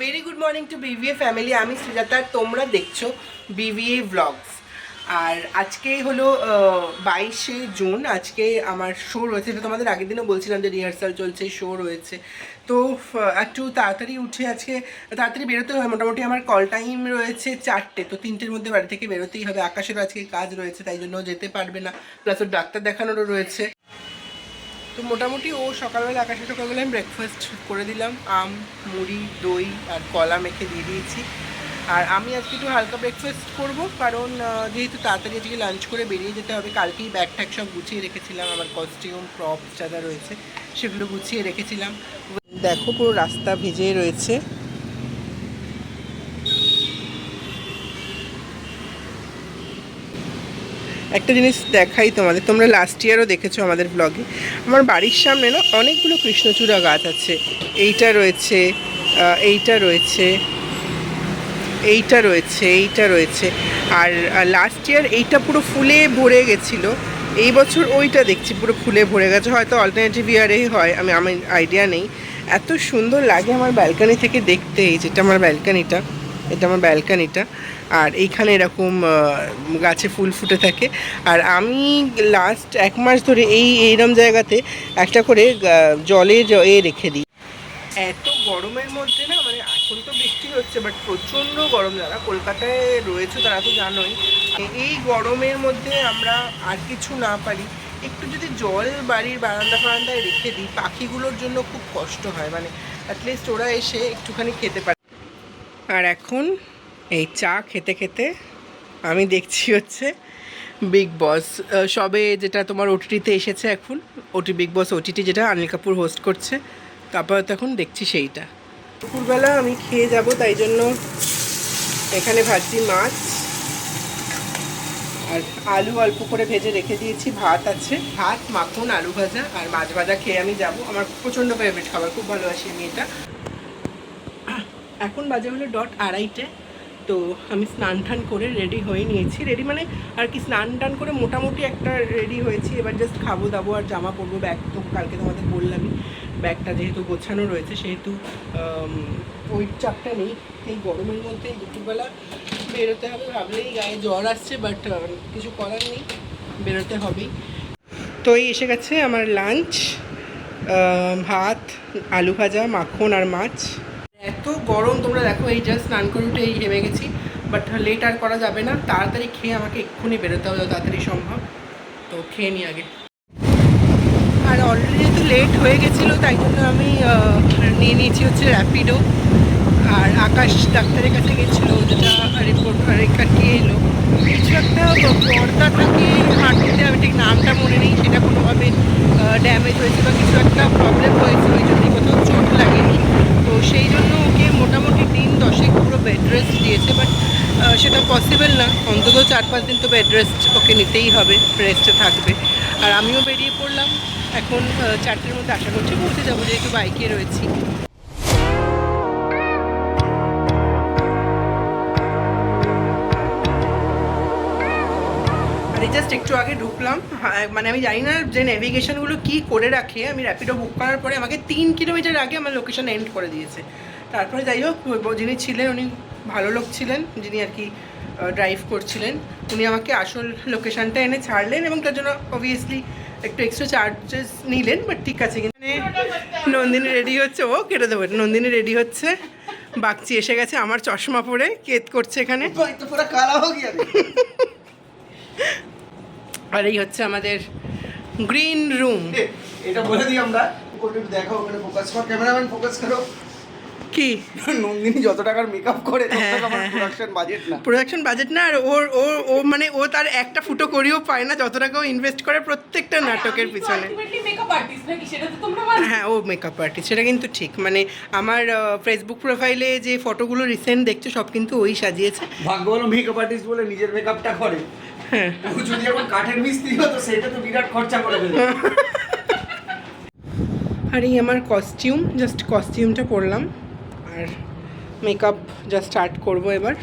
Very good morning to BVA family আমি সুজাতা, তোমরা দেখছ বিভিএ ব্লগস আর আজকে হলো বাইশে জুন। আজকে আমার শো রয়েছে। এটা তোমাদের আগের দিনও বলছিলাম যে রিহার্সাল চলছে শো রয়েছে। তো একটু তাড়াতাড়ি উঠে আজকে, তাড়াতাড়ি বেরোতে হয় মোটামুটি আমার কল টাইম রয়েছে চারটে। তো তিনটের মধ্যে বাড়ি থেকে বেরোতেই হবে। আকাশেরও আজকে কাজ রয়েছে, তাই জন্য যেতে পারবে না। প্লাস ওর ডাক্তার দেখানোরও রয়েছে। তো মোটামুটি ও সকালবেলা আকাশে সকালবেলা আমি ব্রেকফাস্ট করে দিলাম। আম, মুড়ি, দই আর কলা মেখে দিয়ে দিয়েছি। আর আমি আজকে একটু হালকা ব্রেকফাস্ট করব, কারণ যেহেতু তাড়াতাড়ি আজকে লাঞ্চ করে বেরিয়ে যেতে হবে, কালকেই ব্যাগ ট্যাগ সব গুছিয়ে রেখেছিলাম, আমার কস্টিউম প্রপস যা রয়েছে সেগুলো গুছিয়ে রেখেছিলাম। দেখো পুরো রাস্তা ভিজে রয়েছে। একটা জিনিস দেখাই তোমাদের, তোমরা লাস্ট ইয়ারও দেখেছ আমাদের ব্লগে আমার বাড়ির সামনে না অনেকগুলো কৃষ্ণচূড়া গাছ আছে। এইটা রয়েছে এইটা রয়েছে এইটা রয়েছে এইটা রয়েছে। আর লাস্ট ইয়ার এইটা পুরো ফুলে ভরে গেছিল। এই বছর ওইটা দেখছি, পুরো ফুলে ভরে গেছে। হয়তো অল্টারনেটিভ ইয়ারেই হয়, আমি, আমার আইডিয়া নেই। এত সুন্দর লাগে আমার ব্যালকানি থেকে দেখতে, এই যেটা আমার ব্যালকানিটা এটা আমার ব্যালকানিটা। আর এইখানে এরকম গাছে ফুল ফুটে থাকে। আর আমি লাস্ট এক মাস ধরে এই, এইরম জায়গাতে একটা করে জলে এ রেখে দিই। এত গরমের মধ্যে না মানে এখন তো বৃষ্টি হচ্ছে বাট প্রচণ্ড গরম। যারা কলকাতায় রয়েছে তারা তো জানোই। এই গরমের মধ্যে আমরা আর কিছু না পারি। একটু যদি জল বাড়ির বারান্দা ফারান্দায় রেখে দিই, পাখিগুলোর জন্য খুব কষ্ট হয়। মানে অ্যাটলিস্ট ওরা এসে একটুখানি খেতে পারে। আর এখন এই চা খেতে খেতে আমি দেখছি হচ্ছে বিগ বস সবে যেটা তোমার ওটিটিতে এসেছে এখন ওটি বিগ বস ওটিটি যেটা অনিল কাপুর হোস্ট করছে, তারপর তো এখন দেখছি সেইটা। দুপুরবেলা আমি খেয়ে যাব, তাই জন্য এখানে ভাজছি মাছ। আর আলু অল্প করে ভেজে রেখে দিয়েছি, ভাত আছে। ভাত, মাখন, আলু ভাজা আর মাছ ভাজা খেয়ে আমি যাব। আমার প্রচণ্ড ফেভারিট খাবার, খুব ভালোবাসি আমি এটা। এখন বাজে হলো ডট আড়াইটে। তো আমি স্নান টান করে রেডি হয়ে নিয়েছি। রেডি মানে আর কি স্নান টান করে মোটামুটি একটা রেডি হয়েছি। এবার জাস্ট খাব দাবো আর জামা পরবো। ব্যাগ তো কালকে তোমাদের বললামই। ব্যাগটা যেহেতু গোছানো রয়েছে, সেহেতু ওই চাপটা নেই। এই গরমের মধ্যে দুপুরবেলা বেরোতে হবে ভাবলেই গায়ে জ্বর আসছে বাট কিছু করার নেই। বেরোতে হবেই। তো এই এসে গেছে আমার লাঞ্চ ভাত, আলু ভাজা, মাখন আর মাছ। এত গরম, তোমরা দেখো, এই জাস্ট স্নান করে উঠে এই হেমে গেছি বাট লেট আর করা যাবে না। তাড়াতাড়ি খেয়ে আমাকে এক্ষুনি বেরোতে হবে তাড়াতাড়ি সম্ভব। তো খেয়ে নিই আগে। আর অলরেডি যেহেতু লেট হয়ে গেছিল, তাই জন্য আমি নিয়ে নিয়েছি হচ্ছে র্যাপিডো আর আকাশ ডাক্তারের কাছে গেছিল, যেটা রিপোর্ট কাটিয়ে এলো। কিছু একটা পর্দা থাকে হাঁটতে, আমি ঠিক নামটা মনে নেই, সেটা কোনোভাবে ড্যামেজ হয়েছে বা কিছু একটা প্রবলেম হয়েছে ওই জন্য কোথাও চোট লাগেনি তো সেই জন্য ওকে মোটামুটি দিন দশেক রেস্ট দিয়েছে বাট সেটা পসিবল না। অন্তত চার পাঁচ দিন তো বেড রেস্ট ওকে নিতেই হবে রেস্টে থাকবে। আর আমিও বেরিয়ে পড়লাম। এখন চারটের মধ্যে আশা করছি পৌঁছে যাব যেহেতু বাইকে রয়েছি। এই জাস্ট একটু আগে ঢুকলাম। হ্যাঁ, মানে আমি জানি না যে নেভিগেশনগুলো কি করে রাখে। আমি র্যাপিডো বুক করার পরে আমাকে তিন কিলোমিটার আগে আমার লোকেশন এন্ড করে দিয়েছে। তারপরে যাই হোক যিনি ছিলেন উনি ভালো লোক ছিলেন যিনি আর কি ড্রাইভ করছিলেন। উনি আমাকে আসল লোকেশানটা এনে ছাড়লেন এবং তার জন্য অবভিয়াসলি একটু এক্সট্রা চার্জেস নিলেন বাট ঠিক আছে কিন্তু নন্দিনী রেডি হচ্ছে। ও কেটে দেবো নন্দিনী রেডি হচ্ছে। বাগচি এসে গেছে আমার চশমা পরে কেত করছে এখানে। আর এই হচ্ছে আমাদের গ্রিন রুম এটা বলে দিই আমরা দেখো ফোকাস করো ক্যামেরাম্যান ফোকাস করো। কি? নন্দিনী যত টাকার মেকআপ করে তত হ্যাঁ, হ্যাঁ, প্রোডাকশন বাজেট না। প্রোডাকশন বাজেট না আর ওর ও ও মানে ও তার একটা ফুটো করিও পায় না যত টাকা ও ইনভেস্ট করে প্রত্যেকটা নাটকের পিছনে। মেকআপ আর্টিস্ট নাকি সেটা তো তোমরা মানো হ্যাঁ ও মেকআপ আর্টিস্ট সেটা কিন্তু ঠিক। মানে আমার ফেসবুক প্রোফাইলে যে ফটোগুলো রিসেন্ট দেখছ সব কিন্তু ওই সাজিয়েছে। ভাগ্য ভালো মেকআপ আর্টিস্ট বলে নিজের মেকআপটা করে। হ্যাঁ। যদি এখন কাঠের মিস্ত্রি হতো সেটা তো বিরাট খরচা করে দেবে আর এই আমার কস্টিউম জাস্ট কস্টিউমটা পরলাম আর মেকআপ জাস্ট স্টার্ট করব এবার।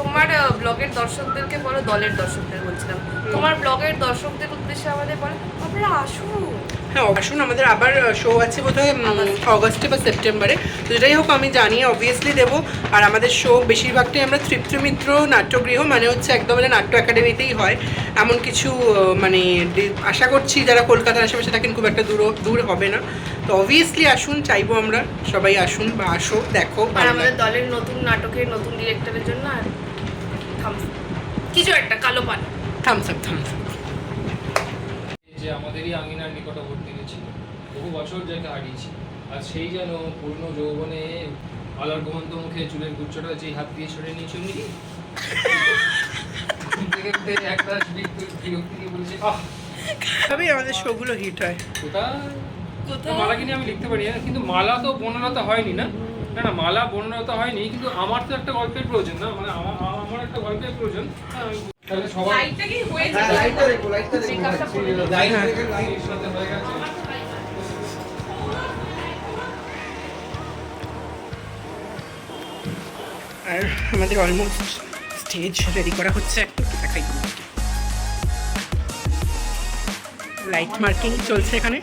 তোমার ব্লগের দর্শকদেরকে বলো দলের দর্শকদের বলছিলাম। তোমার ব্লগের দর্শকদের উদ্দেশ্যে আমাদের বলো আপনারা আসুন। হ্যাঁ আসুন আমাদের আবার শো আছে বোধহয় অগস্টে বা সেপ্টেম্বরে তো যেটাই হোক আমি জানি অবভিয়াসলি দেবো। আর আমাদের শো বেশিরভাগটাই আমরা তৃপ্ত মিত্র নাট্যগৃহ মানে হচ্ছে একদম নাট্য একাডেমিতেই হয়। এমন কিছু মানে আশা করছি যারা কলকাতার আশেপাশে থাকেন খুব একটা দূর দূর হবে না। তো অবভিয়াসলি আসুন চাইব আমরা সবাই আসুন বা আসো দেখো আর আমাদের দলের নতুন নাটকের নতুন ডিরেক্টরের জন্য আর। কিছু একটা কালো পান থামস আপ থামস আপ যে আমাদেরই আঙিনার নিকটবর্তী ছিল বহু বছর যাকে হারিয়েছি। আর সেই যেন পূর্ণ যৌবনে আলার ঘুমন্ত মুখে চুলের গুচ্ছটা যেই হাত দিয়ে সরে নিয়েছে উনি দেখতে একটা বিদ্যুৎ বিরক্তি আহ! তবেই আমাদের শোগুলো হিট হয়। কোথায়? মালা কিনে আমি লিখতে পারি না কিন্তু মালা তো বর্ণলতা হয়নি না? না না মালা বর্ণলতা হয়নি কিন্তু আমার তো একটা গল্পের প্রয়োজন না? মানে আমার আমার একটা গল্পের প্রয়োজন। তাহলে সবাই লাইটটা কি হয়েছে হ্যাঁ লাইটটা দেখো লাইটটা দেখো সাথে হয়ে। গেছে আর আমাদের অলমোস্ট স্টেজ রেডি করা হচ্ছে। একটু দেখাই। লাইট মার্কিং চলছে এখানে।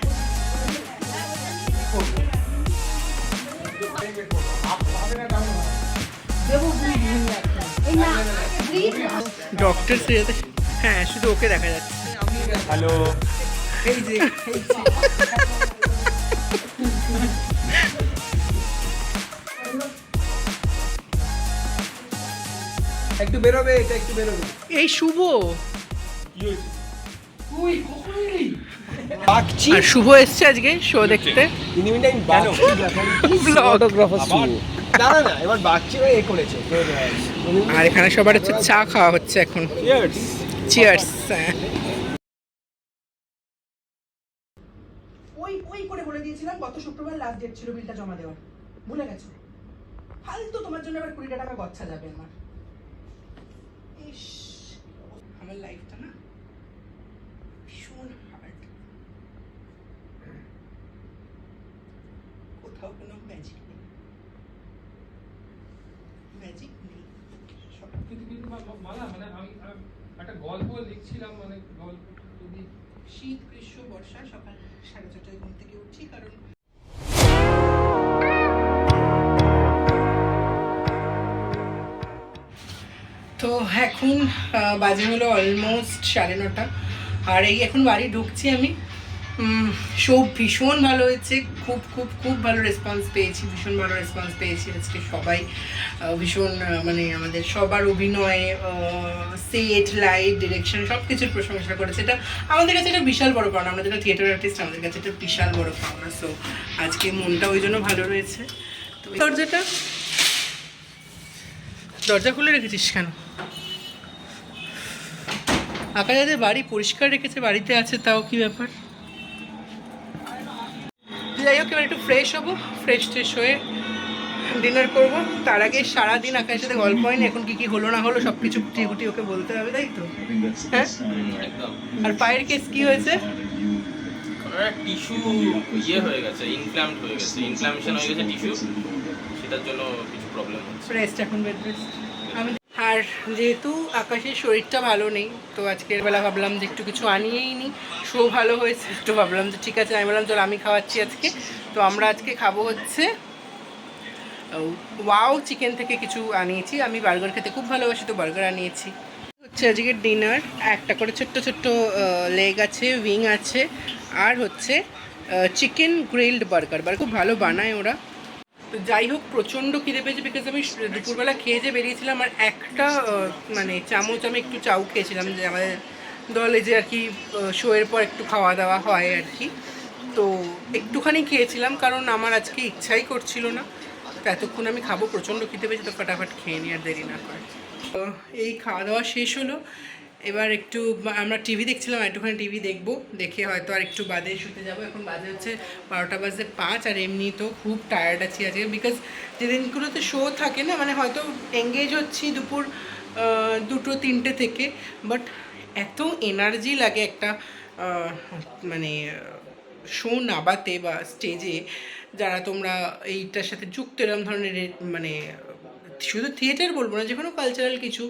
ডক্টর সিরিয়াতে হ্যাঁ শুধু ওকে দেখা যাচ্ছে। হ্যালো এই যে একটু বেরোবে এটা একটু বেরোবে। এই শুভ। বাগচি আর শুভ এসছে আজকে শো দেখতে। তিন মিনিট আমি বাগচি Vlog। ফটোগ্রাফার শুরু না না না এবার বাগচি এ করেছে। আর এখানে সবার হচ্ছে চা খাওয়া হচ্ছে এখন। চিয়ার্স ওই ওই করে বলে দিয়েছিলাম গত শুক্রবার লাস্ট ডেট ছিল বিলটা জমা দেওয়ার। ভুলে গেছো? ফালতু তোমার জন্য আবার কুড়িটা টাকা গচ্ছা যাবে আমার। ইস আমার লাইফটা না ভীষণ হার্ড কোথাও কোনো ম্যাজিক নেই। ম্যাজিক নেই। মালা মানে আমি আমি একটা গল্প লিখছিলাম মানে গল্প যদি শীত গ্রীষ্ম বর্ষা সকাল সাড়ে ছটায় ঘুম থেকে উঠছি কারণ তো এখন বাজে হলো অলমোস্ট সাড়ে নটা। আর এই এখন বাড়ি ঢুকছি আমি। সব ভীষণ ভালো হয়েছে। খুব খুব খুব ভালো রেসপন্স পেয়েছি, ভীষণ ভালো রেসপন্স পেয়েছি আজকে সবাই। ভীষণ মানে আমাদের সবার অভিনয় সেট লাইট ডিরেকশন সব কিছুর প্রশংসা করেছে। এটা আমাদের কাছে একটা বিশাল বড় পাওনা। আমরা যেটা থিয়েটার আর্টিস্ট আমাদের কাছে একটা বিশাল বড় পাওনা। সো আজকে মনটা ওই জন্য ভালো রয়েছে। তো দরজাটা, দরজা খুলে রেখেছিস কেন? আকাশাদের বাড়ি পরিষ্কার রেখেছে, বাড়িতে আছে তাও কি ব্যাপার? যাই হোক এবার একটু ফ্রেশ হব ফ্রেশ ট্রেশ হয়ে ডিনার করব। তার আগে সারাদিন আকাশের সাথে গল্প হয়নি এখন কি কি হলো না হলো সব কিছু গুটি গুটি ওকে বলতে হবে তাই তো? হ্যাঁ? আর পায়ের কেস কি হয়েছে? টিস্যু ইয়ে হয়ে গেছে ইনফ্ল্যামড হয়ে গেছে ইনফ্ল্যামেশন হয়ে গেছে টিস্যু সেটার জন্য কিছু প্রবলেম হচ্ছে। রেস্ট এখন বেড রেস্ট আর যেহেতু আকাশের শরীরটা ভালো নেই, তো আজকের বেলা ভাবলাম যে একটু কিছু আনিয়েই নি শো ভালো হয়েছে একটু ভাবলাম যে ঠিক আছে, আমি বললাম, চল, আমি খাওয়াচ্ছি আজকে। তো আমরা আজকে খাব হচ্ছে, ওয়াও চিকেন থেকে কিছু আনিয়েছি। আমি বার্গার খেতে খুব ভালোবাসি, তো বার্গার আনিয়েছি। হচ্ছে আজকে ডিনার, একটা করে ছোট্ট ছোট্ট লেগ আছে উইং আছে, আর হচ্ছে চিকেন গ্রিলড বার্গার। বার্গার খুব ভালো বানায় ওরা। তো যাই হোক, প্রচণ্ড খিদে পেয়েছে বিকজ আমি দুপুরবেলা খেয়ে যে বেরিয়েছিলাম আর একটা মানে চামচ আমি একটু চাউ খেয়েছিলাম যে আমাদের দলে যে আর কি শোয়ের পর একটু খাওয়া দাওয়া হয় আর কি। তো একটুখানি খেয়েছিলাম কারণ আমার আজকে ইচ্ছাই করছিল না। তো এতক্ষণ আমি খাব, প্রচণ্ড খিদে পেয়েছি, তো ফটাফট খেয়ে নিই আর দেরি না করে। তো এই খাওয়া দাওয়া শেষ হলো। এবার একটু আমরা টিভি দেখছিলাম, একটুখানি টিভি দেখব। দেখে হয়তো আর একটু বাদে শুতে যাব। এখন বাজে হচ্ছে বারোটা বাজে পাঁচ, আর এমনি তো খুব টায়ার্ড আছি আজকে। বিকজ যেদিনগুলোতে শো থাকে না মানে হয়তো এঙ্গেজ হচ্ছি দুপুর দুটো, তিনটে থেকে। বাট এত এনার্জি লাগে একটা মানে শো নাবাতে বা স্টেজে যারা তোমরা এইটার সাথে যুক্ত এরকম ধরনের মানে শুধু থিয়েটার বলব না যে কোনো কালচারাল কিছু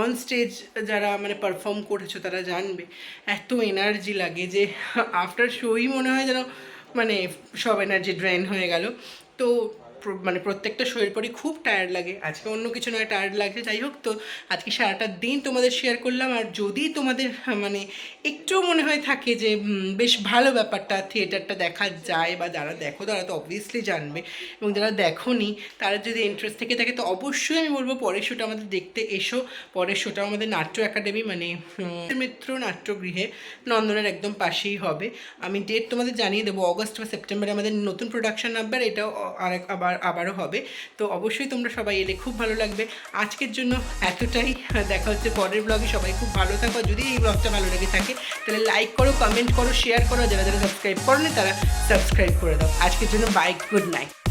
অন স্টেজ যারা মানে পারফর্ম করেছ তারা জানবে। এত এনার্জি লাগে যে আফটার শোই মনে হয় যেন মানে সব এনার্জি ড্রেন হয়ে গেল। তো মানে প্রত্যেকটা শোয়ের পরই খুব টায়ার্ড লাগে। আজকে অন্য কিছু নয় টায়ার্ড লাগছে। যাই হোক তো, আজকে সারাটা দিন তোমাদের শেয়ার করলাম। আর যদি তোমাদের মানে একটুও মনে হয় থাকে যে বেশ ভালো ব্যাপারটা থিয়েটারটা দেখা যায় বা যারা দেখো তারা তো অবভিয়াসলি জানবে। এবং যারা দেখো নি তারা যদি ইন্টারেস্ট থেকে থাকে, তো অবশ্যই আমি বলব পরের শোটা আমাদের দেখতে এসো। পরের শোটা আমাদের নাট্য একাডেমি মানে মিত্র নাট্যগৃহে নন্দনের একদম পাশেই হবে। আমি ডেট তোমাদের জানিয়ে দেবো অগস্ট বা সেপ্টেম্বরে আমাদের নতুন প্রোডাকশন নাম্বার এটাও আরেক, আবার আবারও হবে। তো অবশ্যই তোমরা সবাই এলে খুব ভালো লাগবে। আজকের জন্য এতটাই। দেখা হচ্ছে পরের ব্লগে সবাই খুব ভালো থাকো। যদি এই ব্লগটা ভালো লেগে থাকে, তাহলে লাইক করো কমেন্ট করো শেয়ার করো। যারা যারা সাবস্ক্রাইব করো তারা সাবস্ক্রাইব করে দাও। আজকের জন্য বাই গুড নাইট